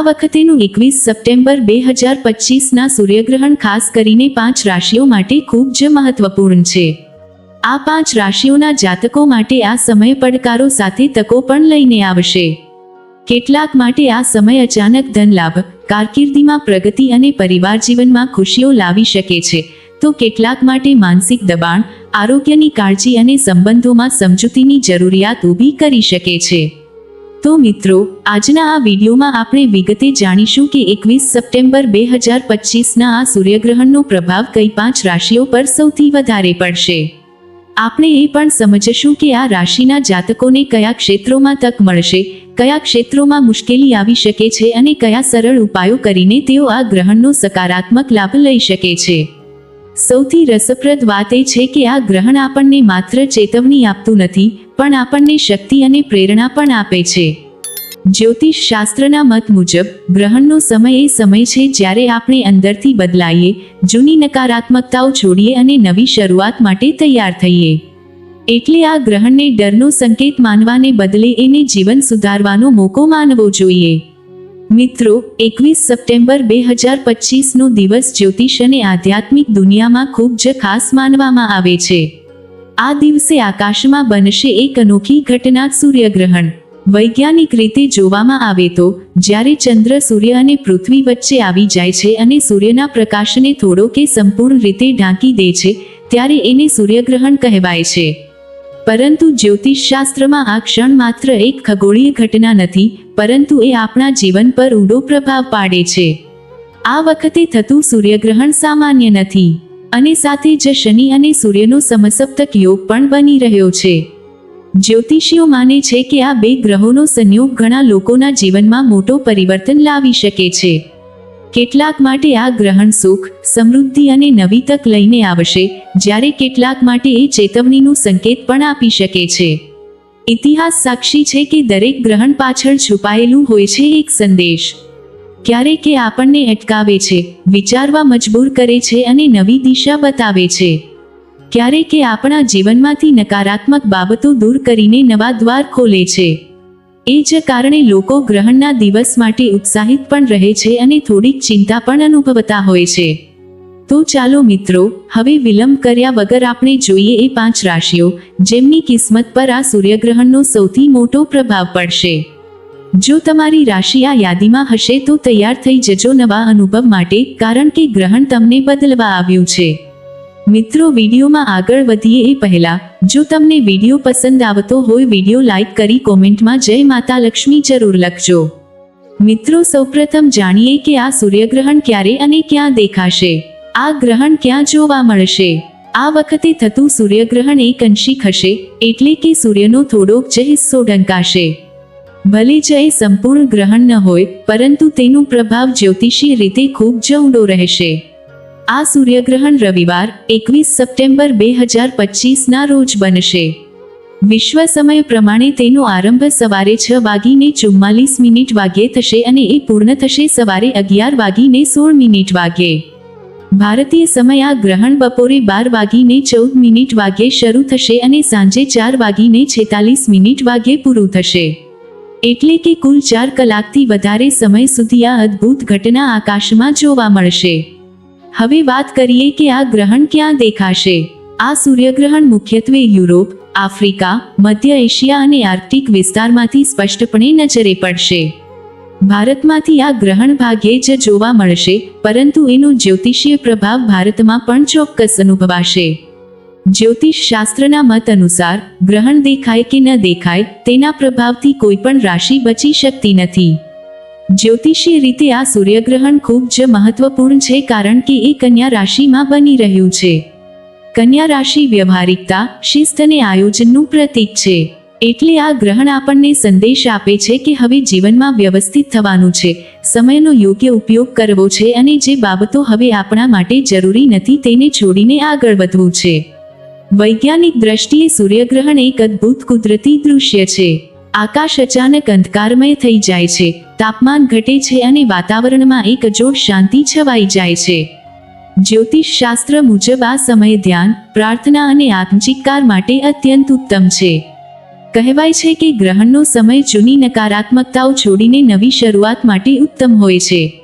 વખતેનું એકવીસ સપ્ટેમ્બર બે હજાર પચીસના સૂર્યગ્રહણ ખાસ કરીને પાંચ રાશિઓ માટે ખૂબ જ મહત્વપૂર્ણ છે. આ પાંચ રાશિઓના જાતકો માટે આ સમય પડકારો સાથે તકો પણ લઈને આવશે. કેટલાક માટે આ સમય અચાનક ધન લાભ કારકિર્દીમાં પ્રગતિ અને પરિવાર જીવનમાં ખુશીઓ લાવી શકે છે. તો કેટલાક માટે માનસિક દબાણ, આરોગ્યની કાળજી અને સંબંધોમાં સમજૂતીની જરૂરિયાત ઊભી કરી શકે છે. તો મિત્રો, આજના આ વિડીયોમાં આપણે વિગતે જાણીશું કે એકવીસ સપ્ટેમ્બર બે હજાર પચીસના આ સૂર્યગ્રહણનો પ્રભાવ કઈ પાંચ રાશિઓ પર સૌથી વધારે પડશે. આપણે એ પણ સમજશું કે આ રાશિના જાતકોને કયા ક્ષેત્રોમાં તક મળશે, કયા ક્ષેત્રોમાં મુશ્કેલી આવી શકે છે અને કયા સરળ ઉપાયો કરીને તેઓ આ ગ્રહણનો સકારાત્મક લાભ લઈ શકે છે. સૌથી રસપ્રદ વાત એ છે કે આ ગ્રહણ આપણને માત્ર ચેતવણી આપતું નથી પણ આપણને શક્તિ અને પ્રેરણા પણ આપે છે. જ્યોતિષ શાસ્ત્રના મત મુજબ, ગ્રહણનો સમય એ સમય છે જ્યારે આપણે અંદરથી બદલાઈએ, જૂની નકારાત્મકતાઓ છોડીએ અને નવી શરૂઆત માટે તૈયાર થઈએ. એટલે આ ગ્રહણને ડરનો સંકેત માનવાને બદલે એને જીવન સુધારવાનો મોકો માનવો જોઈએ. મિત્રો, એકવીસ સપ્ટેમ્બર બે હજાર પચીસનો દિવસ જ્યોતિષ અને આધ્યાત્મિક દુનિયામાં ખૂબ જ ખાસ માનવામાં આવે છે. આ દિવસે આકાશમાં બનશે એક અનોખી ઘટના, સૂર્યગ્રહણ. વૈજ્ઞાનિક રીતે જોવામાં આવે તો, જ્યારે ચંદ્ર, સૂર્ય અને પૃથ્વી વચ્ચે આવી જાય છે અને સૂર્યના પ્રકાશને થોડો કે સંપૂર્ણ રીતે ઢાંકી દે છે, ત્યારે એને સૂર્યગ્રહણ કહેવાય છે. પરંતુ જ્યોતિષશાસ્ત્રમાં આ ક્ષણ માત્ર એક ખગોળીય ઘટના નથી, પરંતુ એ આપણા જીવન પર ઊંડો પ્રભાવ પાડે છે. આ વખતે થતું સૂર્યગ્રહણ સામાન્ય નથી. અને સાથે જ શનિ અને સૂર્યનો સમસપ્તક યોગ પણ બની રહ્યો છે. જ્યોતિષીઓ માને છે કે આ બે ગ્રહોનો સંયોગ ઘણા લોકોના જીવનમાં મોટો પરિવર્તન લાવી શકે છે. કેટલાક માટે આ ગ્રહણ સુખ, સમૃદ્ધિ અને નવી તક લઈને આવશે, જ્યારે કેટલાક માટે એ ચેતવણીનું સંકેત પણ આપી શકે છે. ઇતિહાસ સાક્ષી છે કે દરેક ગ્રહણ પાછળ છુપાયેલું હોય છે એક સંદેશ. ક્યારેક એ આપણને અટકાવે છે, વિચારવા મજબૂર કરે છે અને નવી દિશા બતાવે છે. ક્યારેક એ આપણા જીવનમાંથી નકારાત્મક બાબતો દૂર કરીને નવા દ્વાર ખોલે છે. એ જ કારણે લોકો ગ્રહણના દિવસ માટે ઉત્સાહિત પણ રહે છે અને થોડીક ચિંતા પણ અનુભવતા હોય છે. તો ચાલો મિત્રો, હવે વિલંબ કર્યા વગર આપણે જોઈએ એ પાંચ રાશિઓ, જેમની કિસ્મત પર આ સૂર્યગ્રહણનો સૌથી મોટો પ્રભાવ પડશે. જો તમારી રાશિ આ યાદીમાં હશે તો તૈયાર થઈ જજો નવા અનુભવ માટે, કારણ કે ગ્રહણ તમને બદલવા આવ્યું છે. મિત્રો, વિડીયોમાં આગળ વધીએ એ પહેલા, જો તમને વીડિયો પસંદ આવતો હોય, વીડિયો લાઇક કરી કોમેન્ટમાં જય માતા લક્ષ્મી જરૂર લખજો. મિત્રો, સૌપ્રથમ જાણીએ કે આ સૂર્યગ્રહણ ક્યારે અને ક્યાં દેખાશે. આ ગ્રહણ ક્યાં જોવા મળશે? આ વખતે થતું સૂર્યગ્રહણ એક અંશિક હશે, એટલે કે સૂર્યનો થોડોક જ હિસ્સો ઢંકાશે. ભલે જય સંપૂર્ણ ગ્રહણ ન હોય, પરંતુ તેનું પ્રભાવ જ્યોતિષીય રીતે ખૂબ જ ઊંડો રહેશે. આ સૂર્યગ્રહણ રવિવાર, એકવીસ સપ્ટેમ્બર બે હજાર પચીસના રોજ બનશે. વિશ્વ સમય પ્રમાણે તેનો આરંભ સવારે છ વાગીને ચુમ્માલીસ મિનિટ વાગ્યે થશે અને એ પૂર્ણ થશે સવારે અગિયાર વાગીને સોળ મિનિટ વાગ્યે. ભારતીય સમય આ ગ્રહણ બપોરે બાર વાગીને ચૌદ મિનિટ વાગ્યે શરૂ થશે અને સાંજે ચાર વાગીને છેતાલીસ મિનિટ વાગ્યે પૂરું થશે. એટલે કે કુલ ચાર કલાકથી વધારે સમય સુધી આ અદ્ભુત ઘટના આકાશમાં જોવા મળશે. હવે વાત કરીએ કે આ ગ્રહણ ક્યાં દેખાશે. આ સૂર્યગ્રહણ મુખ્યત્વે યુરોપ, આફ્રિકા, મધ્ય એશિયા અને આર્કટિક વિસ્તારમાંથી સ્પષ્ટપણે નજરે પડશે. ભારતમાંથી આ ગ્રહણ ભાગ્યે જ જોવા મળશે, પરંતુ એનો જ્યોતિષીય પ્રભાવ ભારતમાં પણ ચોક્કસ અનુભવાશે. જ્યોતિષ શાસ્ત્રના મત અનુસાર, ગ્રહણ દેખાય કે ન દેખાય તેના પ્રભાવથી કોઈ પણ રાશિ બચી શકતી નથી. જ્યોતિષી રીતે આ સૂર્યગ્રહણ ખૂબ જ મહત્વપૂર્ણ છે કારણ કે એ કન્યા રાશિમાં બની રહ્યું છે. કન્યા રાશિ વ્યવહારિકતા, શિસ્ત અને આયોજનનું પ્રતીક છે. એટલે આ ગ્રહણ આપણને સંદેશ આપે છે કે હવે જીવનમાં વ્યવસ્થિત થવાનું છે, સમયનો યોગ્ય ઉપયોગ કરવો છે અને જે બાબતો હવે આપણા માટે જરૂરી નથી તેને છોડીને આગળ વધવું છે. વૈજ્ઞાનિક દ્રષ્ટિએ સૂર્યગ્રહણ એક અદ્ભુત કુદરતી દૃશ્ય છે. આકાશ અચાનક અંધકારમય થઈ જાય છે. તાપમાન ઘટે છે અને વાતાવરણમાં એક અજોડ શાંતિ છવાઈ જાય છે. જ્યોતિષ શાસ્ત્ર મુજબ આ સમય ધ્યાન, પ્રાર્થના અને આત્મચિકાર માટે અત્યંત ઉત્તમ છે. કહેવાય છે કે ગ્રહણનો સમય જૂની નકારાત્મકતાઓ છોડીને નવી શરૂઆત માટે ઉત્તમ હોય છે.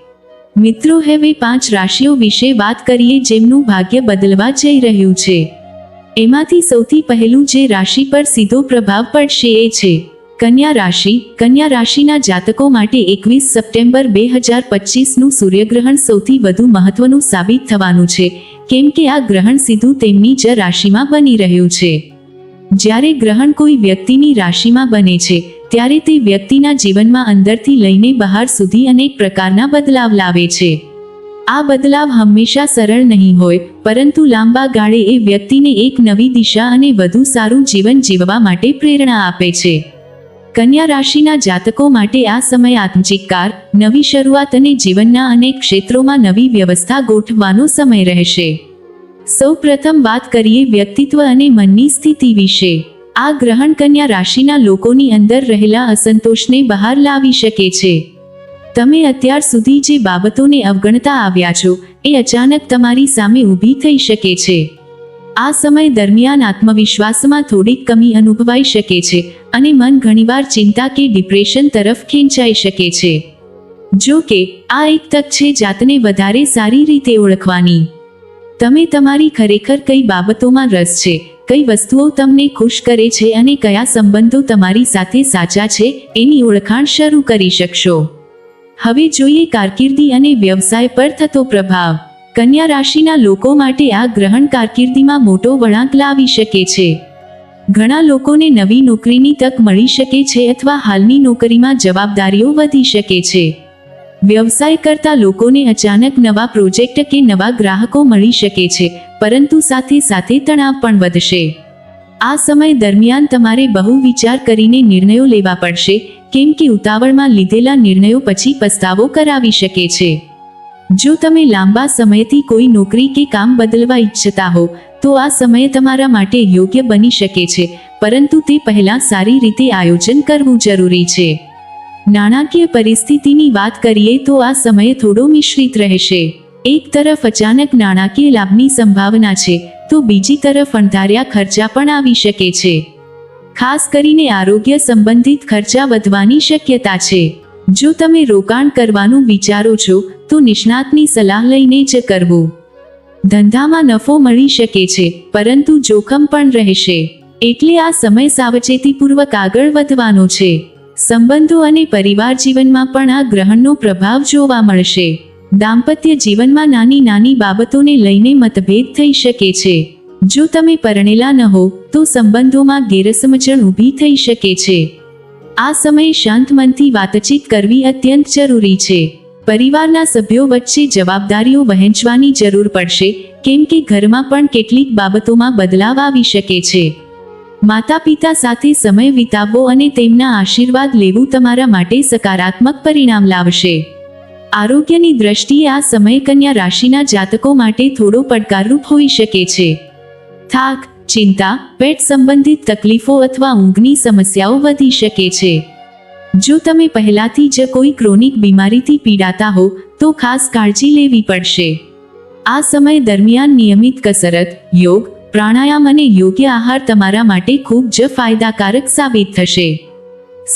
મિત્રો, હવે પાંચ રાશિઓ વિશે વાત કરીએ જેમનું ભાગ્ય બદલવા જઈ રહ્યું છે. એમાંથી સૌથી પહેલું જે રાશિ પર સીધો પ્રભાવ પડશે એ છે કન્યા રાશિ. કન્યા રાશિના જાતકો માટે એકવીસ સપ્ટેમ્બર બે હજાર પચીસનું સૂર્યગ્રહણ સૌથી વધુ મહત્વનું સાબિત થવાનું છે. કેમ કે આ ગ્રહણ સીધું તેમની જ રાશિમાં બની રહ્યું છે. જ્યારે ગ્રહણ કોઈ વ્યક્તિની રાશિમાં બને છે, ત્યારે તે વ્યક્તિના જીવનમાં અંદરથી લઈને બહાર સુધી અનેક પ્રકારના બદલાવ લાવે છે. આ બદલાવ હંમેશા સરળ નહીં હોય, પરંતુ લાંબા ગાળે એ વ્યક્તિને એક નવી દિશા અને વધુ સારું જીવન જીવવા માટે પ્રેરણા આપે છે. કન્યા રાશિના જાતકો માટે આ સમય આત્મચિકાર નવી શરૂઆત અને જીવનના અનેક ક્ષેત્રોમાં નવી વ્યવસ્થા ગોઠવવાનો સમય રહેશે. સૌ પ્રથમ વાત કરીએ વ્યક્તિત્વ અને મનની સ્થિતિ વિશે. આ ગ્રહણ કન્યા રાશિના લોકોની અંદર રહેલા અસંતોષને બહાર લાવી શકે છે. તમે અત્યાર સુધી જે બાબતોને અવગણતા આવ્યા છો, એ અચાનક તમારી સામે ઊભી થઈ શકે છે. આ સમય દરમિયાન આત્મવિશ્વાસમાં થોડીક કમી અનુભવાઈ શકે છે અને મન ઘણીવાર ચિંતા કે ડિપ્રેશન તરફ ખેંચાઈ શકે છે. જો કે, આ એક તક છે જાતને વધારે સારી રીતે ઓળખવાની. તમે તમારી ખરેખર કઈ બાબતોમાં રસ છે, કઈ વસ્તુઓ તમને ખુશ કરે છે અને કયા સંબંધો તમારી સાથે સાચા છે, એની ઓળખાણ શરૂ કરી શકશો. હવે જોઈએ કારકિર્દી અને વ્યવસાય પર થતો પ્રભાવ. કન્યા રાશિના લોકો માટે આ ગ્રહણ કારકિર્દીમાં મોટો વળાંક લાવી શકે છે. ઘણા લોકોને નવી નોકરીની તક મળી શકે છે અથવા હાલની નોકરીમાં જવાબદારીઓ વધી શકે છે. વ્યવસાય કરતા લોકોને અચાનક નવા પ્રોજેક્ટ કે નવા ગ્રાહકો મળી શકે છે, પરંતુ સાથે સાથે તણાવ પણ વધશે. આ સમય દરમિયાન તમારે બહુ વિચાર કરીને નિર્ણયો લેવા પડશે કેમ કે ઉતાવળમાં લીધેલા નિર્ણયો પછી પસ્તાવો કરાવી શકે છે. જો તમે લાંબા સમયથી કોઈ નોકરી કે કામ બદલવા ઈચ્છતા હો, તો આ સમય તમારા માટે યોગ્ય બની શકે છે, પરંતુ તે પહેલાં સારી રીતે આયોજન કરવું જરૂરી છે. નાણાકીય પરિસ્થિતિની વાત કરીએ તો આ સમય થોડો મિશ્રિત રહેશે. એક તરફ અચાનક નાણાકીય લાભની સંભાવના છે, તો બીજી તરફ અણધાર્યા ખર્ચા પણ આવી શકે છે. ખાસ કરીને આરોગ્ય સંબંધિત ખર્ચા વધવાની શક્યતા છે. જો તમે રોકાણ કરવાનું વિચારો છો, તો નિષ્ણાતની સલાહ લઈને જ કરવું. ધંધામાં નફો મળી શકે છે, પરંતુ જોખમ પણ રહેશે. એટલે આ સમય સાવચેતીપૂર્વક આગળ વધવાનો છે. સંબંધો અને પરિવાર જીવનમાં પણ આ ગ્રહણનો પ્રભાવ જોવા મળશે. દાંપત્ય જીવનમાં નાની નાની બાબતોને લઈને મતભેદ થઈ શકે છે. જો તમે પરણેલા ન હો, તો સંબંધોમાં ગેરસમજણ ઊભી થઈ શકે છે. આ સમયે શાંત મનથી વાતચીત કરવી અત્યંત જરૂરી છે. પરિવારના સભ્યો વચ્ચે જવાબદારીઓ વહેંચવાની જરૂર પડશે, કેમ કે ઘરમાં પણ કેટલીક બાબતોમાં બદલાવ આવી શકે છે. માતા પિતા સાથે સમય વિતાવવો અને તેમના આશીર્વાદ લેવું તમારા માટે સકારાત્મક પરિણામ લાવશે. આરોગ્યની દ્રષ્ટિએ આ સમય કન્યા રાશિના જાતકો માટે થોડો પડકારરૂપ હોઈ શકે છે. થાક, ચિંતા, પેટ સંબંધિત તકલીફો અથવા ઊંઘની સમસ્યાઓ વધી શકે છે. જો તમે પહેલાથી જ કોઈ ક્રોનિક બીમારીથી પીડાતા હો, તો ખાસ કાળજી લેવી પડશે. આ સમય દરમિયાન નિયમિત કસરત, યોગ, પ્રાણાયામ અને યોગ્ય આહાર તમારા માટે ખૂબ જ ફાયદાકારક સાબિત થશે.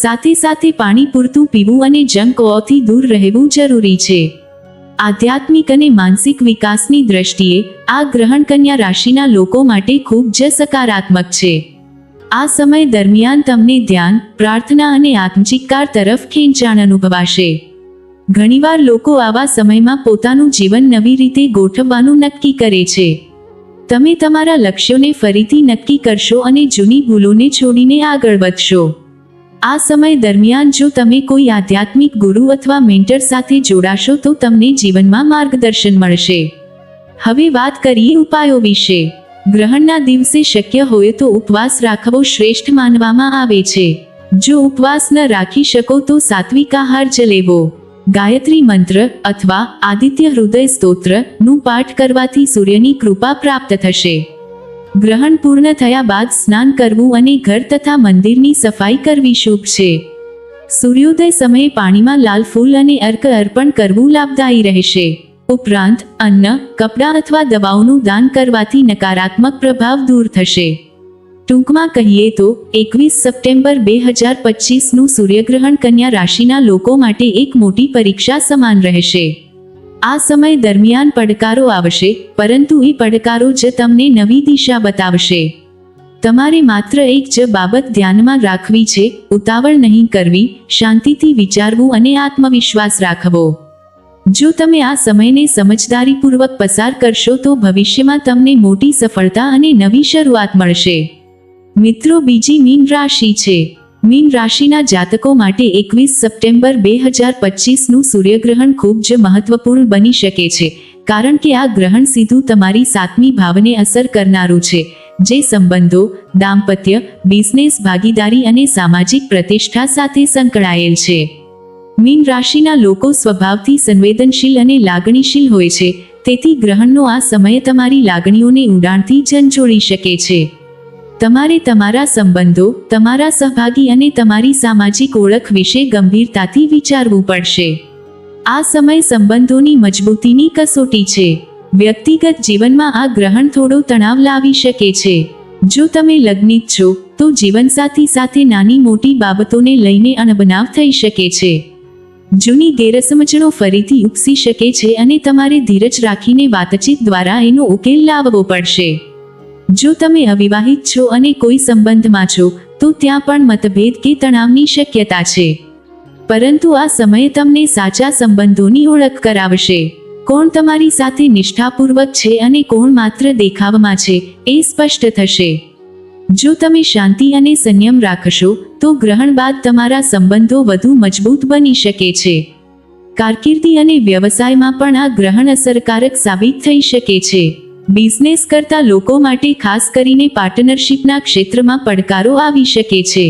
સાથે સાથે પાણી પૂરતું પીવું અને જંક ઓથી દૂર રહેવું જરૂરી છે. આધ્યાત્મિક અને માનસિક વિકાસની દ્રષ્ટિએ આ ગ્રહણ કન્યા રાશિના લોકો માટે ખૂબ જ સકારાત્મક છે. આ સમય દરમિયાન તમને ધ્યાન, પ્રાર્થના અને આત્મચિકાર તરફ ખેંચાણ અનુભવાશે. ઘણીવાર લોકો આવા સમયમાં પોતાનું જીવન નવી રીતે ગોઠવવાનું નક્કી કરે છે. તમે તમારા લક્ષ્યોને ફરીથી નક્કી કરશો અને જૂની ભૂલોને છોડીને આગળ વધશો. આ સમય દરમિયાન જો તમે કોઈ આધ્યાત્મિક ગુરુ અથવા મેન્ટર સાથે જોડાશો તો તમને જીવનમાં માર્ગદર્શન મળશે. હવે વાત કરીએ ઉપાયો વિશે. ગ્રહણના દિવસે શક્ય હોય તો ઉપવાસ રાખવો શ્રેષ્ઠ માનવામાં આવે છે. જો ઉપવાસ ન રાખી શકો તો સાત્વિક આહાર જ લેવો ગાયત્રી મંત્ર અથવા આદિત્ય હૃદય સ્તોત્રનું પાઠ કરવાથી સૂર્યની કૃપા પ્રાપ્ત થશે. ગ્રહણ પૂર્ણ થયા બાદ સ્નાન કરવું અને ઘર તથા મંદિરની સફાઈ કરવી શુભ છે. સૂર્યોદય સમયે પાણીમાં લાલ ફૂલ અને અર્ક અર્પણ કરવું લાભદાયી રહેશે. ઉપરાંત, અન્ન, કપડાં અથવા દવાઓનું દાન કરવાથી નકારાત્મક પ્રભાવ દૂર થશે. ટૂંકમાં કહીએ તો, એકવીસ સપ્ટેમ્બર બે હજાર પચીસનું સૂર્યગ્રહણ કન્યા રાશિના લોકો માટે એક મોટી પરીક્ષા સમાન રહેશે. આ સમય દરમિયાન પડકારો આવશે, પરંતુ એ પડકારો જ તમને નવી દિશા બતાવશે. તમારે માત્ર એક જ બાબત ધ્યાનમાં રાખવી છે, ઉતાવળ નહીં કરવી, શાંતિથી વિચારવું અને આત્મવિશ્વાસ રાખવો. જો તમે આ સમયને સમજદારીપૂર્વક પસાર કરશો તો ભવિષ્યમાં તમને મોટી સફળતા અને નવી શરૂઆત મળશે. મિત્રો, બીજી મીન રાશિ છે. મીન રાશિના જાતકો માટે એકવીસ સપ્ટેમ્બર બે હજાર પચીસનું સૂર્યગ્રહણ ખૂબ જ મહત્વપૂર્ણ બની શકે છે, કારણ કે આ ગ્રહણ સીધું તમારી સાતમી ભાવને અસર કરનારું છે, જે સંબંધો, દાંપત્ય, બિઝનેસ, ભાગીદારી અને સામાજિક પ્રતિષ્ઠા સાથે સંકળાયેલ છે. મીન રાશિના લોકો સ્વભાવથી સંવેદનશીલ અને લાગણીશીલ હોય છે, તેથી ગ્રહણનો આ સમય તમારી લાગણીઓને ઊંડાણથી ઝંઝોળી શકે છે. તમારે તમારા સંબંધો, તમારા સહભાગી અને તમારી સામાજિક ઓળખ વિશે ગંભીરતાથી વિચારવું પડશે. આ સમય સંબંધોની મજબૂતીની કસોટી છે. વ્યક્તિગત જીવનમાં આ ગ્રહણ થોડો તણાવ લાવી શકે છે. જો તમે લગ્નિત છો, તો જીવનસાથી સાથે નાની મોટી બાબતોને લઈને અણબનાવ થઈ શકે છે. જૂની ગેરસમજણો ફરીથી ઉપસી શકે છે અને તમારે ધીરજ રાખીને વાતચીત દ્વારા એનો ઉકેલ લાવવો પડશે. જો તમે અવિવાહિત છો અને કોઈ સંબંધમાં છો, તો ત્યાં પણ મતભેદ કે તણાવની શક્યતા છે. પરંતુ આ સમયે તમને સાચા સંબંધોની ઓળખ કરાવશે. કોણ તમારી સાથે નિષ્ઠાપૂર્વક છે અને કોણ માત્ર દેખાવમાં છે, એ સ્પષ્ટ થશે. જો તમે શાંતિ અને સંયમ રાખશો, તો ગ્રહણ બાદ તમારા સંબંધો વધુ મજબૂત બની શકે છે. કારકિર્દી અને વ્યવસાયમાં પણ આ ગ્રહણ અસરકારક સાબિત થઈ શકે છે. બિઝનેસ કરતા લોકો માટે ખાસ કરીને પાર્ટનરશિપના ક્ષેત્રમાં પડકારો આવી શકે છે.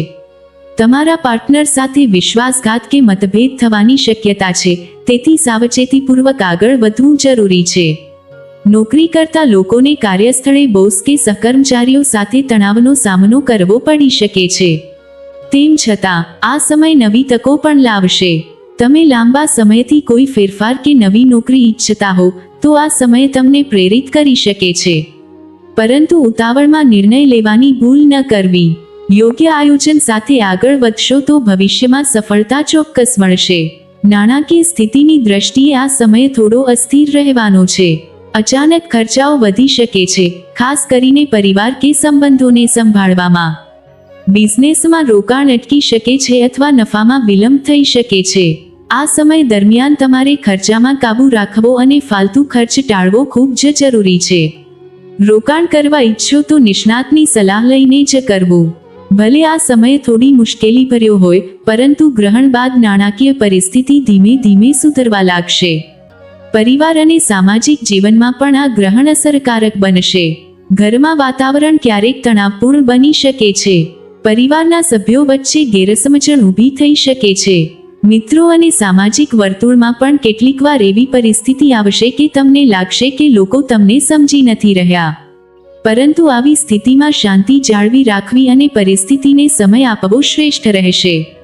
તમારા પાર્ટનર સાથે વિશ્વાસઘાત કે મતભેદ થવાની શક્યતા છે, તેથી સાવચેતીપૂર્વક આગળ વધવું જરૂરી છે. નોકરી કરતા લોકોને કાર્યસ્થળે બોસ કે સહકર્મચારીઓ સાથે તણાવનો સામનો કરવો પડી શકે છે. તેમ છતાં, આ સમય નવી તકો પણ લાવશે. તમે લાંબા સમયથી કોઈ ફેરફાર કે નવી નોકરી ઈચ્છતા હો તો આ સમય તમને પ્રેરિત કરી શકે છે. પરંતુ ઉતાવળમાં નિર્ણય લેવાની ભૂલ ન કરવી. યોગ્ય આયોજન સાથે આગળ વધશો તો ભવિષ્યમાં સફળતા ચોક્કસ મળશે. નાણાકીય સ્થિતિની દ્રષ્ટિએ આ સમય થોડો અસ્થિર રહેવાનો છે. અચાનક ખર્ચાઓ વધી શકે છે, ખાસ કરીને પરિવાર કે સંબંધોને સંભાળવામાં. બિઝનેસમાં રોકાણ અટકી શકે છે અથવા નફામાં વિલંબ થઈ શકે છે. આ સમય દરમિયાન તમારે ખર્ચામાં કાબૂ રાખવો અને ફાલતુ ખર્ચ ટાળવો ખૂબ જ જરૂરી છે. રોકાણ કરવા ઈચ્છો તો નિષ્ણાતની સલાહ લઈને જ કરવું. ભલે આ સમય થોડી મુશ્કેલી ભર્યો હોય, પરંતુ ગ્રહણ બાદ નાણાકીય પરિસ્થિતિ ધીમે ધીમે સુધરવા લાગશે. પરિવાર અને સામાજિક જીવનમાં પણ આ ગ્રહણ અસરકારક બનશે. ઘરમાં વાતાવરણ ક્યારેક તણાવપૂર્ણ બની શકે છે. પરિવારના સભ્યો વચ્ચે ગેરસમજણ ઊભી થઈ શકે છે. મિત્રો અને સામાજિક વર્તુળમાં પણ કેટલીકવાર એવી પરિસ્થિતિ આવશે કે તમને લાગશે કે લોકો તમને સમજી નથી રહ્યા. પરંતુ આવી સ્થિતિમાં શાંતિ જાળવી રાખવી અને પરિસ્થિતિને સમય આપવો શ્રેષ્ઠ રહેશે.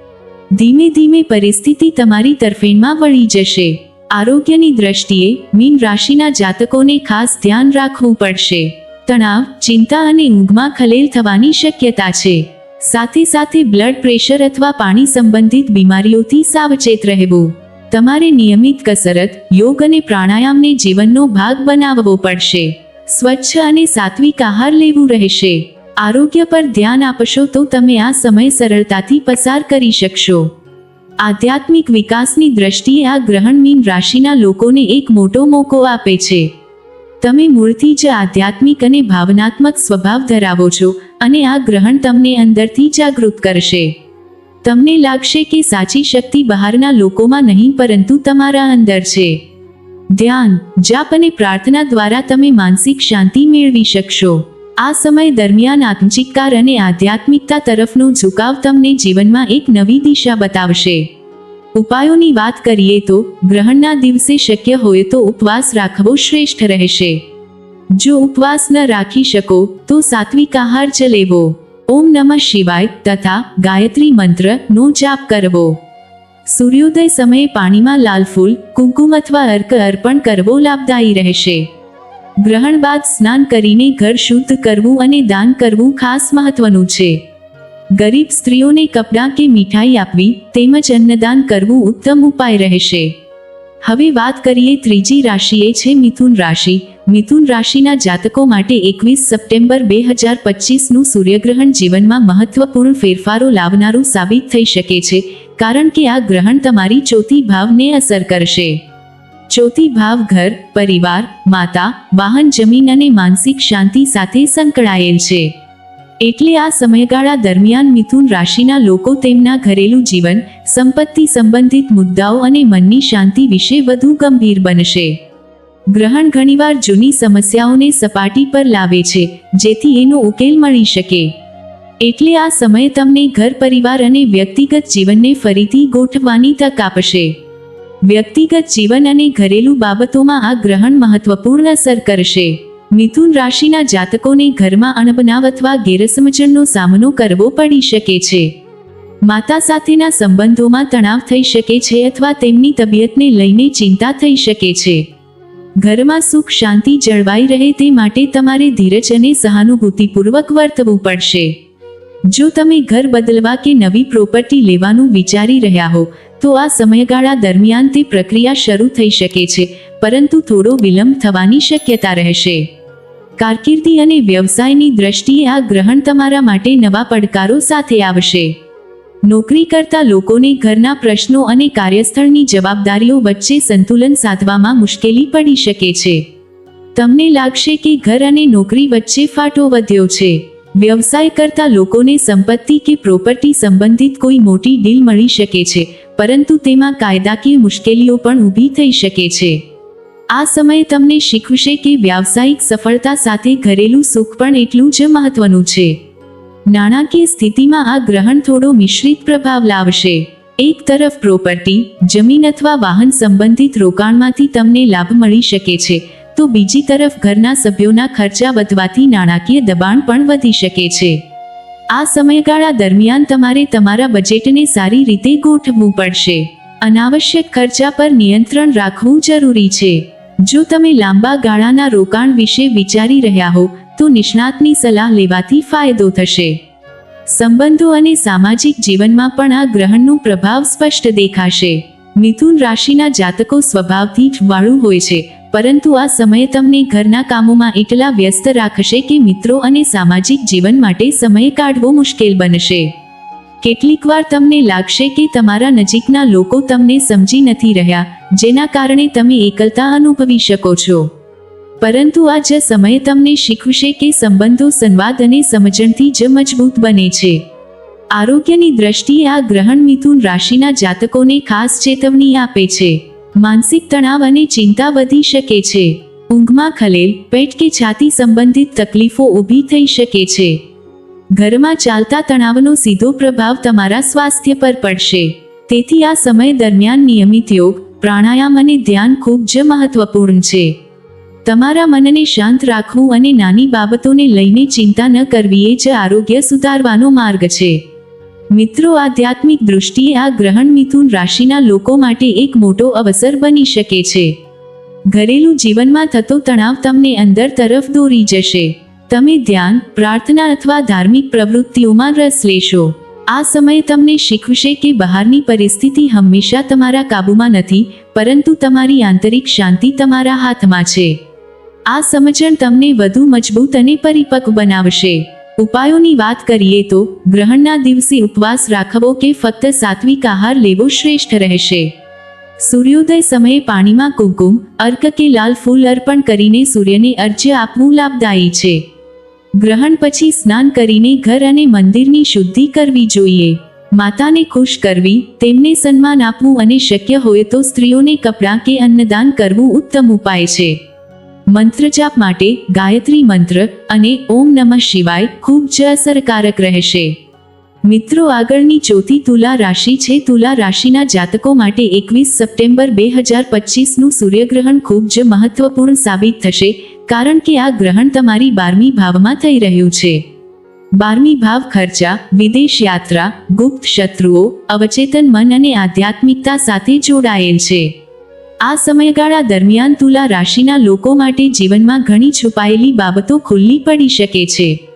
ધીમે ધીમે પરિસ્થિતિ તમારી તરફેણમાં વળી જશે. આરોગ્યની દ્રષ્ટિએ મીન રાશિના જાતકોને ખાસ ધ્યાન રાખવું પડશે. તણાવ, ચિંતા અને ઊંઘમાં ખલેલ થવાની શક્યતા છે. સાથે સાથે બ્લડ પ્રેશર અથવા પાણી સંબંધિત બીમારીઓથી સાવચેત રહેવું. તમારે નિયમિત કસરત, યોગ અને પ્રાણાયામને જીવનનો ભાગ બનાવવો પડશે. સ્વચ્છ અને સાત્વિક આહાર લેવું રહેશે. આરોગ્ય પર ધ્યાન આપશો તો તમે આ સમય સરળતાથી પસાર કરી શકશો. આધ્યાત્મિક વિકાસની દ્રષ્ટિએ આ ગ્રહણ મીન રાશિના લોકોને એક મોટો મોકો આપે છે. તમે મૂળથી જ આધ્યાત્મિક અને ભાવનાત્મક સ્વભાવ ધરાવો છો અને આ ગ્રહણ તમને અંદરથી જાગૃત કરશે. તમને લાગશે કે સાચી શક્તિ બહારના લોકોમાં નહીં, પરંતુ તમારા અંદર છે. ધ્યાન, જાપ અને પ્રાર્થના દ્વારા તમે માનસિક શાંતિ મેળવી શકશો. આ સમય દરમિયાન આત્મચિકાર અને આધ્યાત્મિકતા તરફનો ઝુકાવ તમને જીવનમાં એક નવી દિશા બતાવશે. ઉપાયોની વાત કરીએ તો, ગ્રહણના દિવસે શક્ય હોય તો ઉપવાસ રાખવો શ્રેષ્ઠ રહેશે. જો ઉપવાસ ન રાખી શકો, તો સાત્વિક આહાર જ લેવો ઓમ નમઃ શિવાય તથા ગાયત્રી મંત્ર નો જાપ કરવો. સૂર્યોદય સમયે પાણીમાં લાલ ફૂલ, કુંકુમ અથવા અર્ક અર્પણ કરવો લાભદાયી રહેશે. ગ્રહણ બાદ સ્નાન કરીને ઘર શુદ્ધ કરવું અને દાન કરવું ખાસ મહત્વનું છે. ગરીબ સ્ત્રીઓને કપડાં કે મીઠાઈ આપવી તેમજ અન્નદાન કરવું ઉત્તમ ઉપાય રહેશે. હવે વાત કરીએ ત્રીજી રાશિ એ છે મિથુન રાશિ. મિથુન રાશિના જાતકો માટે એકવીસ સપ્ટેમ્બર બે હજાર પચીસનું સૂર્યગ્રહણ જીવનમાં મહત્વપૂર્ણ ફેરફારો લાવનારું સાબિત થઈ શકે છે, કારણ કે આ ગ્રહણ તમારી ચોથી ભાવને અસર કરશે. ચોથી ભાવ ઘર, પરિવાર, માતા, વાહન, જમીન અને માનસિક શાંતિ સાથે સંકળાયેલ છે. એટલે આ સમયગાળા દરમિયાન મિથુન રાશિના લોકો તેમના ઘરેલું જીવન, સંપત્તિ સંબંધિત મુદ્દાઓ અને મનની શાંતિ વિશે વધુ ગંભીર બનશે. ગ્રહણ ઘણીવાર જૂની સમસ્યાઓને સપાટી પર લાવે છે, જેથી એનો ઉકેલ મળી શકે. એટલે આ સમય તમને ઘર પરિવાર અને વ્યક્તિગત જીવનને ફરીથી ગોઠવવાની તક આપશે. વ્યક્તિગત જીવન અને ઘરેલું બાબતોમાં આ ગ્રહણ મહત્વપૂર્ણ અસર કરશે. મિથુન રાશિના જાતકોને ઘરમાં અણબનાવ અથવા ગેરસમજણનો સામનો કરવો પડી શકે છે. માતા સાથેના સંબંધોમાં તણાવ થઈ શકે છે અથવા તેમની તબિયતને લઈને ચિંતા થઈ શકે છે. ઘરમાં સુખ શાંતિ જળવાઈ રહે તે માટે તમારે ધીરજ અને સહાનુભૂતિપૂર્વક વર્તવું પડશે. જો તમે ઘર બદલવા કે નવી પ્રોપર્ટી લેવાનું વિચારી રહ્યા હો, તો આ સમયગાળા દરમિયાન તે પ્રક્રિયા શરૂ થઈ શકે છે, પરંતુ થોડો વિલંબ થવાની શક્યતા રહેશે. કારકિર્દી અને વ્યવસાયની દ્રષ્ટિએ આ ગ્રહણ તમારા માટે નવા પડકારો સાથે આવશે. નોકરી કરતા લોકોને ઘરના પ્રશ્નો અને કાર્યસ્થળની જવાબદારીઓ વચ્ચે સંતુલન સાધવામાં મુશ્કેલી પડી શકે છે. તમને લાગશે કે ઘર અને નોકરી વચ્ચે ફાટો વધ્યો છે. વ્યવસાય કરતા લોકોને સંપત્તિ કે પ્રોપર્ટી સંબંધિત કોઈ મોટી ડીલ મળી શકે છે, પરંતુ તેમાં કાયદાકીય મુશ્કેલીઓ પણ ઊભી થઈ શકે છે. આ સમય તમને શીખવશે કે વ્યાવસાયિક સફળતા સાથે ઘરેલું સુખ પણ એટલું જ મહત્વનું છે. નાણાકીય સ્થિતિમાં આ ગ્રહણ થોડો મિશ્રિત પ્રભાવ લાવશે. એક તરફ પ્રોપર્ટી, જમીન અથવા વાહન સંબંધિત રોકાણમાંથી તમને લાભ મળી શકે છે. તો બીજી તરફ ઘરના સભ્યોના ખર્ચા વધવાથી નાણાકીય દબાણ પણ વધી શકે છે. આ સમયગાળા દરમિયાન તમારે તમારા બજેટને સારી રીતે ગોઠવવું પડશે. અનાવશ્યક ખર્ચા પર નિયંત્રણ રાખવું જરૂરી છે. જો તમે લાંબા ગાળાના રોકાણ વિશે વિચારી રહ્યા હો તો નિષ્ણાતની સલાહ લેવાથી ફાયદો થશે. સંબંધો અને સામાજિક જીવનમાં પણ આ ગ્રહણનો પ્રભાવ સ્પષ્ટ દેખાશે. મિથુન રાશિના જાતકો સ્વભાવથી જ વાળું હોય છે, પરંતુ આ સમયે તમને ઘરના કામોમાં એટલા વ્યસ્ત રાખશે કે મિત્રો અને સામાજિક જીવન માટે સમય કાઢવો મુશ્કેલ બનશે. કેટલીકવાર તમને લાગશે કે તમારા નજીકના લોકો તમને સમજી નથી રહ્યા, જેના કારણે તમે એકલતા અનુભવી શકો છો. પરંતુ આ જ સમય તમને શીખવશે કે સંબંધો સંવાદ અને સમજણથી જ મજબૂત બને છે. આરોગ્યની દ્રષ્ટિએ આ ગ્રહણ મિથુન રાશિના જાતકોને ખાસ ચેતવણી આપે છે. માનસિક તણાવ અને ચિંતા વધી શકે છે. ઊંઘમાં ખલેલ, પેટ કે છાતી સંબંધિત તકલીફો ઊભી થઈ શકે છે. ઘરમાં ચાલતા તણાવનો સીધો પ્રભાવ તમારા સ્વાસ્થ્ય પર પડશે. તેથી આ સમય દરમિયાન નિયમિત યોગ, પ્રાણાયામ અને ધ્યાન ખૂબ જ મહત્વપૂર્ણ છે. તમારા મનને શાંત રાખવું અને નાની બાબતોને લઈને ચિંતા ન કરવી એ જ આરોગ્ય સુધારવાનો માર્ગ છે. મિત્રો, આધ્યાત્મિક દૃષ્ટિએ આ ગ્રહણ મિથુન રાશિના લોકો માટે એક મોટો અવસર બની શકે છે. ઘરેલું જીવનમાં થતો તણાવ તમને અંદર તરફ દોરી જશે. તમે ધ્યાન, પ્રાર્થના અથવા ધાર્મિક પ્રવૃત્તિઓમાં રસ લેશો. આ સમય તમને શીખવશે કે બહારની પરિસ્થિતિ હંમેશા તમારા કાબૂમાં નથી, પરંતુ તમારી આંતરિક શાંતિ તમારા હાથમાં છે. આ સમજણ તમને વધુ મજબૂત અને પરિપક્વ બનાવશે. ઉપાયોની વાત કરીએ તો, ગ્રહણના દિવસે ઉપવાસ રાખવો કે ફક્ત સાત્વિક આહાર લેવો શ્રેષ્ઠ રહેશે. સૂર્યોદય સમયે પાણીમાં કુમકુમ અર્ક કે લાલ ફૂલ અર્પણ કરીને સૂર્યને અર્ઘ્ય આપવું લાભદાયી છે. ગ્રહણ પછી સ્નાન કરીને ઘર અને મંદિરની શુદ્ધિ કરવી જોઈએ. માતાને ખુશ કરવી, તેમને સન્માન આપવું અને શક્ય હોય તો સ્ત્રીઓને કપડાં કે અન્નદાન કરવું ઉત્તમ ઉપાય છે. મંત્ર જાપ માટે ગાયત્રી મંત્ર અને ઓમ નમઃ શિવાય ખૂબ જ અસરકારક રહેશે. મિત્રો, આગળની ચોથી તુલા રાશિ છે. તુલા રાશિના જાતકો માટે એકવીસ સપ્ટેમ્બર બે હજાર પચીસનું સૂર્યગ્રહણ ખૂબ જ મહત્વપૂર્ણ સાબિત થશે, કારણ કે આ ગ્રહણ તમારી બારમી ભાવમાં થઈ રહ્યું છે. બારમી ભાવ ખર્ચા, વિદેશ યાત્રા, ગુપ્ત શત્રુઓ, અવચેતન મન અને આધ્યાત્મિકતા સાથે જોડાયેલ છે. આ સમયગાળા દરમિયાન તુલા રાશિના લોકો માટે જીવનમાં ઘણી છુપાયેલી બાબતો ખુલ્લી પડી શકે છે.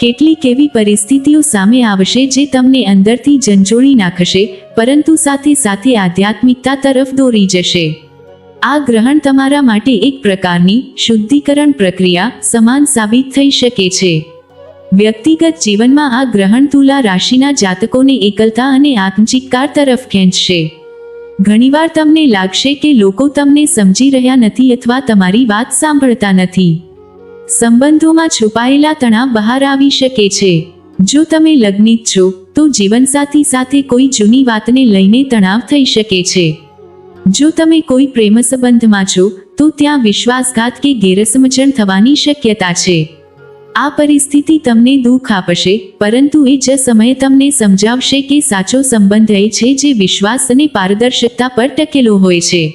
કેટલીક એવી પરિસ્થિતિઓ સામે આવશે જે તમને અંદરથી ઝંઝોળી નાખશે, પરંતુ સાથે સાથે આધ્યાત્મિકતા તરફ દોરી જશે. આ ગ્રહણ તમારા માટે એક પ્રકારની શુદ્ધિકરણ પ્રક્રિયા સમાન સાબિત થઈ શકે છે. વ્યક્તિગત જીવનમાં આ ગ્રહણ તુલા રાશિના જાતકોને એકલતા અને આત્મચિત્કાર તરફ ખેંચશે. ઘણીવાર તમને લાગશે કે લોકો તમને સમજી રહ્યા નથી અથવા તમારી વાત સાંભળતા નથી. સંબંધોમાં છુપાયેલા તણાવ બહાર આવી શકે છે. જો તમે લગ્નિત છો, તો જીવનસાથી સાથે કોઈ જૂની વાતને લઈને તણાવ થઈ શકે છે. જો તમે કોઈ પ્રેમ સંબંધમાં છો, તો ત્યાં વિશ્વાસઘાત કે ગેરસમજણ થવાની શક્યતા છે. આ પરિસ્થિતિ તમને દુઃખ આપશે, પરંતુ એ જ સમયે તમને સમજાવશે કે સાચો સંબંધ એ છે જે વિશ્વાસ અને પારદર્શકતા પર ટકેલો હોય છે.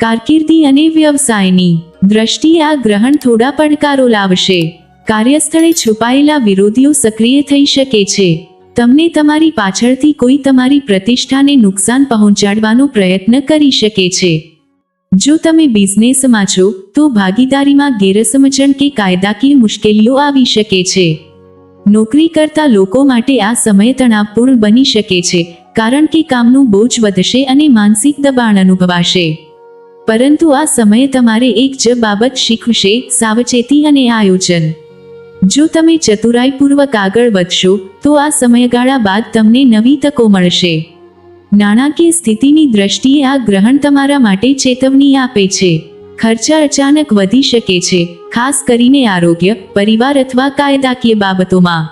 કારકિર્દી અને વ્યવસાયની દ્રષ્ટિએ આ ગ્રહણ થોડા પડકારો લાવશે. કાર્યસ્થળે છુપાયેલા વિરોધીઓ સક્રિય થઈ શકે છે. તમને તમારી પાછળથી કોઈ તમારી પ્રતિષ્ઠાને નુકસાન પહોંચાડવાનો પ્રયત્ન કરી શકે છે. જો તમે બિઝનેસમાં છો, તો ભાગીદારીમાં ગેરસમજણ કે કાયદાકીય મુશ્કેલીઓ આવી શકે છે. નોકરી કરતા લોકો માટે આ સમય તણાવપૂર્ણ બની શકે છે, કારણ કે કામનું બોજ વધશે અને માનસિક દબાણ અનુભવાશે. પરંતુ આ સમયે તમારે એક જ બાબત શીખવશે, સાવચેતી અને આયોજન. જો તમે ચતુરાઈપૂર્વક આગળ વધશો, તો આ સમયગાળા બાદ તમને નવી તકો મળશે. નાણાકીય સ્થિતિની દ્રષ્ટિએ આ ગ્રહણ તમારા માટે ચેતવણી આપે છે. ખર્ચા અચાનક વધી શકે છે, ખાસ કરીને આરોગ્ય, પરિવાર અથવા કાયદાકીય બાબતોમાં.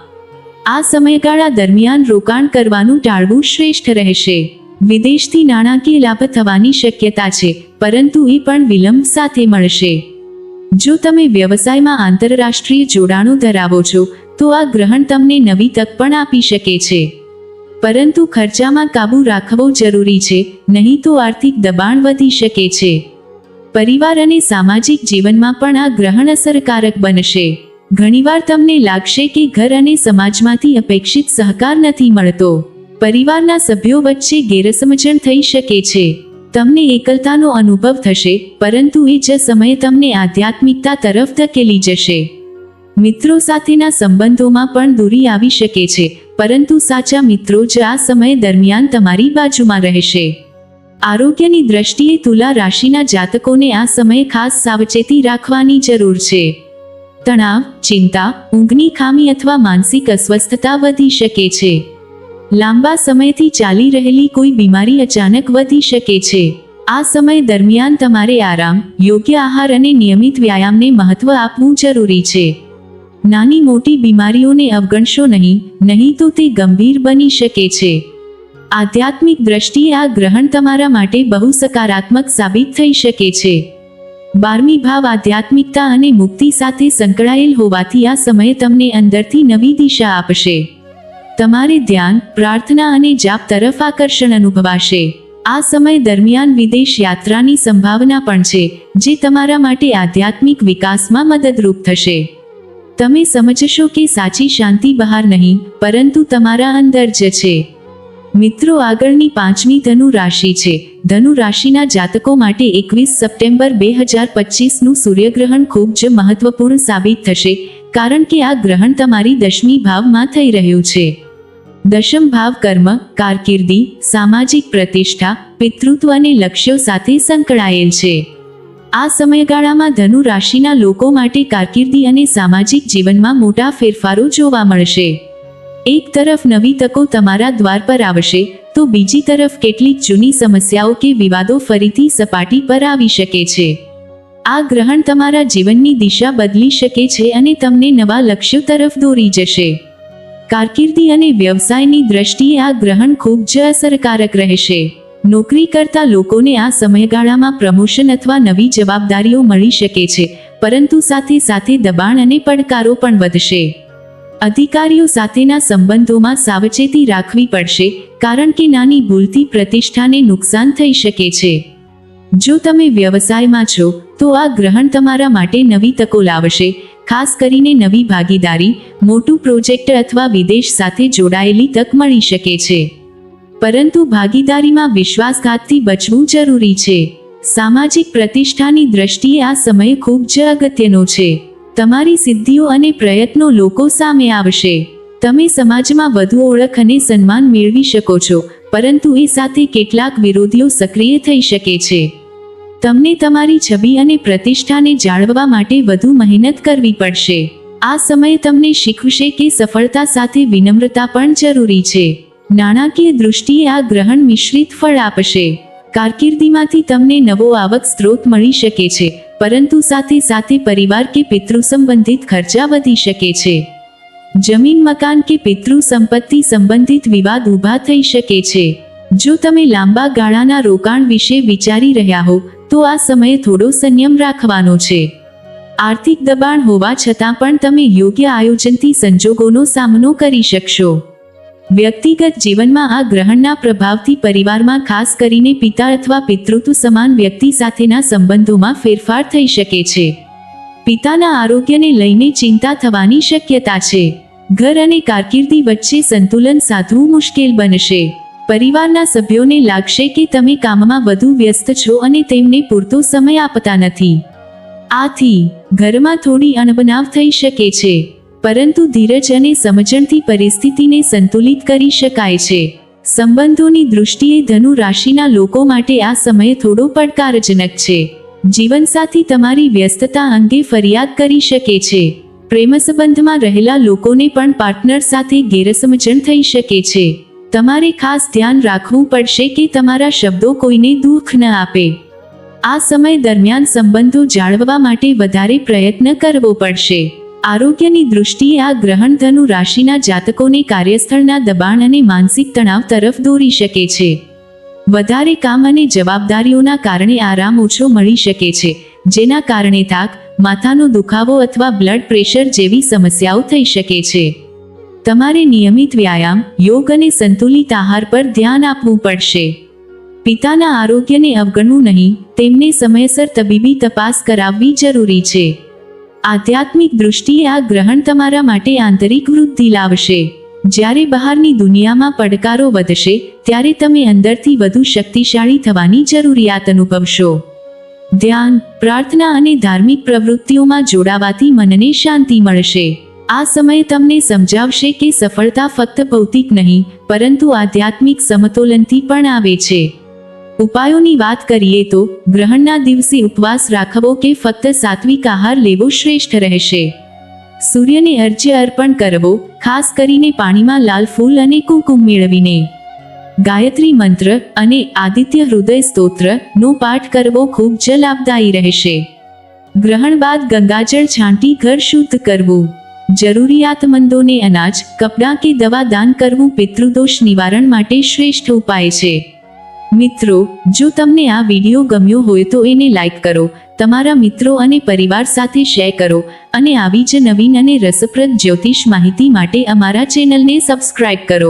આ સમયગાળા દરમિયાન રોકાણ કરવાનું ટાળવું શ્રેષ્ઠ રહેશે. વિદેશથી નાણાકીય લાભ થવાની શક્યતા છે, પરંતુ એ પણ વિલંબ સાથે મળશે. જો તમે વ્યવસાયમાં આંતરરાષ્ટ્રીય જોડાણો ધરાવો છો, તો આ ગ્રહણ તમને નવી તક પણ આપી શકે છે. પરંતુ ખર્ચામાં કાબૂ રાખવો જરૂરી છે, નહીં તો આર્થિક દબાણ વધી શકે છે. પરિવાર અને સામાજિક જીવનમાં પણ આ ગ્રહણ અસરકારક બનશે. ઘણીવાર તમને લાગશે કે ઘર અને સમાજમાંથી અપેક્ષિત સહકાર નથી મળતો. પરિવારના સભ્યો વચ્ચે ગેરસમજણ થઈ શકે છે. તમને એકલતાનો અનુભવ થશે, પરંતુ એ જ સમયે તમને આધ્યાત્મિકતા તરફ ધકેલી જશે. મિત્રો સાથેના સંબંધોમાં પણ દૂરી આવી શકે છે, પરંતુ સાચા મિત્રો જ આ સમય દરમિયાન તમારી બાજુમાં રહેશે. આરોગ્યની દ્રષ્ટિએ તુલા રાશિના જાતકોને આ સમયે ખાસ સાવચેતી રાખવાની જરૂર છે. તણાવ, ચિંતા, ઊંઘની ખામી અથવા માનસિક અસ્વસ્થતા વધી શકે છે. લાંબા સમયથી ચાલી રહેલી કોઈ બીમારી અચાનક વધી શકે છે. આ સમય દરમિયાન તમારે આરામ, યોગ્ય આહાર અને નિયમિત વ્યાયામને મહત્વ આપવું જરૂરી છે. નાની મોટી બીમારીઓને અવગણશો નહીં નહીં તો તે ગંભીર બની શકે છે. આધ્યાત્મિક દ્રષ્ટિએ આ ગ્રહણ તમારા માટે બહુ સકારાત્મક સાબિત થઈ શકે છે. બારમી ભાવ આધ્યાત્મિકતા અને મુક્તિ સાથે સંકળાયેલ હોવાથી આ સમય તમને અંદરથી નવી દિશા આપશે. તમારે ધ્યાન, પ્રાર્થના અને જાપ તરફ આકર્ષણ અનુભવાશે. આ સમય દરમિયાન વિદેશ યાત્રાની સંભાવના પણ છે, જે તમારા માટે આધ્યાત્મિક વિકાસમાં મદદરૂપ થશે. તમે સમજશો કે સાચી શાંતિ બહાર નહીં, પરંતુ તમારા અંદર જ છે. મિત્રો, આગળની પાંચમી ધનુ રાશિ છે. ધનુ રાશિના જાતકો માટે એકવીસ સપ્ટેમ્બર બે હજાર પચીસનું સૂર્યગ્રહણ ખૂબ જ મહત્વપૂર્ણ સાબિત થશે, કારણ કે આ ગ્રહણ તમારી દશમી ભાવમાં થઈ રહ્યું છે. દશમ ભાવ કર્મ, કારકિર્દી, સામાજિક પ્રતિષ્ઠા, પિતૃત્વ અને લક્ષ્યો સાથે સંકળાયેલ છે. આ સમયગાળામાં ધનુ રાશિના લોકો માટે કારકિર્દી અને સામાજિક જીવનમાં મોટા ફેરફારો જોવા મળશે. એક તરફ નવી તકો તમારા દ્વાર પર આવશે, તો બીજી તરફ કેટલીક જૂની સમસ્યાઓ કે વિવાદો ફરીથી સપાટી પર આવી શકે છે. આ ગ્રહણ તમારા જીવનની દિશા બદલી શકે છે અને તમને નવા લક્ષ્યો તરફ દોરી જશે. કારકિર્દી અને વ્યવસાયની દ્રષ્ટિએ આ ગ્રહણ ખૂબ જ અસરકારક રહેશે. નોકરી કરતા લોકોને આ સમયગાળામાં પ્રમોશન અથવા નવી જવાબદારીઓ મળી શકે છે, પરંતુ સાથે સાથે દબાણ અને પડકારો પણ વધશે. અધિકારીઓ સાથેના સંબંધોમાં સાવચેતી રાખવી પડશે, કારણ કે નાની ભૂલથી પ્રતિષ્ઠાને નુકસાન થઈ શકે છે. જો તમે વ્યવસાયમાં છો, તો આ ગ્રહણ તમારા માટે નવી તકો લાવશે, ખાસ કરીને નવી ભાગીદારી, મોટું પ્રોજેક્ટ અથવા વિદેશ સાથે જોડાયેલી તક મળી શકે છે. પરંતુ ભાગીદારીમાં વિશ્વાસઘાતથી બચવું જરૂરી છે. સામાજિક પ્રતિષ્ઠાની દ્રષ્ટિએ આ સમય ખૂબ જ અગત્યનો છે. તમારી સિદ્ધિઓ અને પ્રયત્નો લોકો સામે આવશે. તમે સમાજમાં વધુ ઓળખ અને સન્માન મેળવી શકો છો, પરંતુ એ સાથે કેટલાક વિરોધીઓ સક્રિય થઈ શકે છે. તમને તમારી છબી અને પ્રતિષ્ઠાને જાળવવા માટે વધુ મહેનત કરવી પડશે. આ સમય તમને શીખવશે કે સફળતા સાથે વિનમ્રતા પણ જરૂરી છે. નાણાકીય દૃષ્ટિએ આ ગ્રહણ મિશ્રિત ફળ આપશે. કારકિર્દીમાંથી તમને નવો આવક સ્ત્રોત મળી શકે છે, પરંતુ સાથે સાથે પરિવાર કે પિતૃ સંબંધિત ખર્ચા વધી શકે છે. જમીન, મકાન કે પિતૃ સંપત્તિ સંબંધિત વિવાદ ઊભા થઈ શકે છે. જો તમે લાંબા ગાળાના રોકાણ વિશે વિચારી રહ્યા હો, તો આ સમયે થોડો સંયમ રાખવાનો છે. આર્થિક દબાણ હોવા છતાં પણ તમે યોગ્ય આયોજનથી સંજોગોનો સામનો કરી શકશો. વ્યક્તિગત જીવનમાં આ ગ્રહણના પ્રભાવથી પરિવારમાં ખાસ કરીને પિતા અથવા પિતૃત્વ સમાન વ્યક્તિ સાથેના સંબંધોમાં ફેરફાર થઈ શકે છે. પિતાના આરોગ્યને લઈને ચિંતા થવાની શક્યતા છે. ઘર અને કારકિર્દી વચ્ચે સંતુલન સાધવું મુશ્કેલ બનશે. પરિવારના સભ્યોને લાગશે કે તમે કામમાં વધુ વ્યસ્ત છો અને તેમને પૂરતો સમય આપતા નથી. આથી, ઘરમાં થોડી અણબનાવ થઈ શકે છે. પરંતુ ધીરજ અને સમજણથી પરિસ્થિતિને સંતુલિત કરી શકાય છે. સંબંધોની દૃષ્ટિએ ધનુ રાશિના લોકો માટે આ સમય થોડો પડકારજનક છે. જીવનસાથી તમારી વ્યસ્તતા અંગે ફરિયાદ કરી શકે છે. પ્રેમ સંબંધમાં રહેલા લોકોને પણ પાર્ટનર સાથે ગેરસમજણ થઈ શકે છે. તમારે ખાસ ધ્યાન રાખવું પડશે કે તમારા શબ્દો કોઈને દુઃખ ન આપે. આ સમય દરમિયાન સંબંધો જાળવવા માટે વધારે પ્રયત્ન કરવો પડશે. આરોગ્યની દૃષ્ટિએ આ ગ્રહણ ધનુ રાશિના જાતકોને કાર્યસ્થળના દબાણ અને માનસિક તણાવ તરફ દોરી શકે છે. વધારે કામ અને જવાબદારીઓના કારણે આરામ ઓછો મળી શકે છે, જેના કારણે થાક, માથાનો દુખાવો અથવા બ્લડ પ્રેશર જેવી સમસ્યાઓ થઈ શકે છે. તમારે નિયમિત વ્યાયામ, યોગ અને સંતુલિત આહાર પર ધ્યાન આપવું પડશે. પિતાના આરોગ્યને અવગણવું નહીં, તેમને સમયસર તબીબી તપાસ કરાવવી જરૂરી છે. આધ્યાત્મિક દૃષ્ટિએ આ ગ્રહણ તમારા માટે આંતરિક વૃદ્ધિ લાવશે. જ્યારે બહારની દુનિયામાં પડકારો વધશે, ત્યારે તમે અંદરથી વધુ શક્તિશાળી થવાની જરૂરિયાત અનુભવશો. ધ્યાન, પ્રાર્થના અને ધાર્મિક પ્રવૃત્તિઓમાં જોડાવાથી મનને શાંતિ મળશે. આ સમય તમને સમજાવશે કે સફળતા ફક્ત ભૌતિક નહીં, પરંતુ આધ્યાત્મિક સમતોલનથી પણ આવે છે. ઉપાયોની વાત કરીએ તો, ગ્રહણના દિવસે ઉપવાસ રાખવો કે ફક્ત સાત્વિક આહાર લેવો શ્રેષ્ઠ રહેશે. સૂર્યને અર્ઘ્ય અર્પણ કરવો, ખાસ કરીને પાણીમાં લાલ ફૂલ અને કુમકુમ મેળવીને. ગાયત્રી મંત્ર અને આદિત્ય હૃદય સ્તોત્ર નો પાઠ કરવો ખૂબ જ લાભદાયી રહેશે. ગ્રહણ બાદ ગંગાજળ છાંટી ઘર શુદ્ધ કરવું. જરૂરિયાતમંદોને અનાજ, કપડાં કે દવા દાન કરવું પિતૃદોષ નિવારણ માટે શ્રેષ્ઠ ઉપાય છે. મિત્રો, જો તમને આ વીડિયો ગમ્યો હોય તો એને લાઈક કરો, તમારા મિત્રો અને પરિવાર સાથે શેર કરો, અને આવી જ નવીન અને રસપ્રદ જ્યોતિષ માહિતી માટે અમારા ચેનલને સબસ્ક્રાઇબ કરો.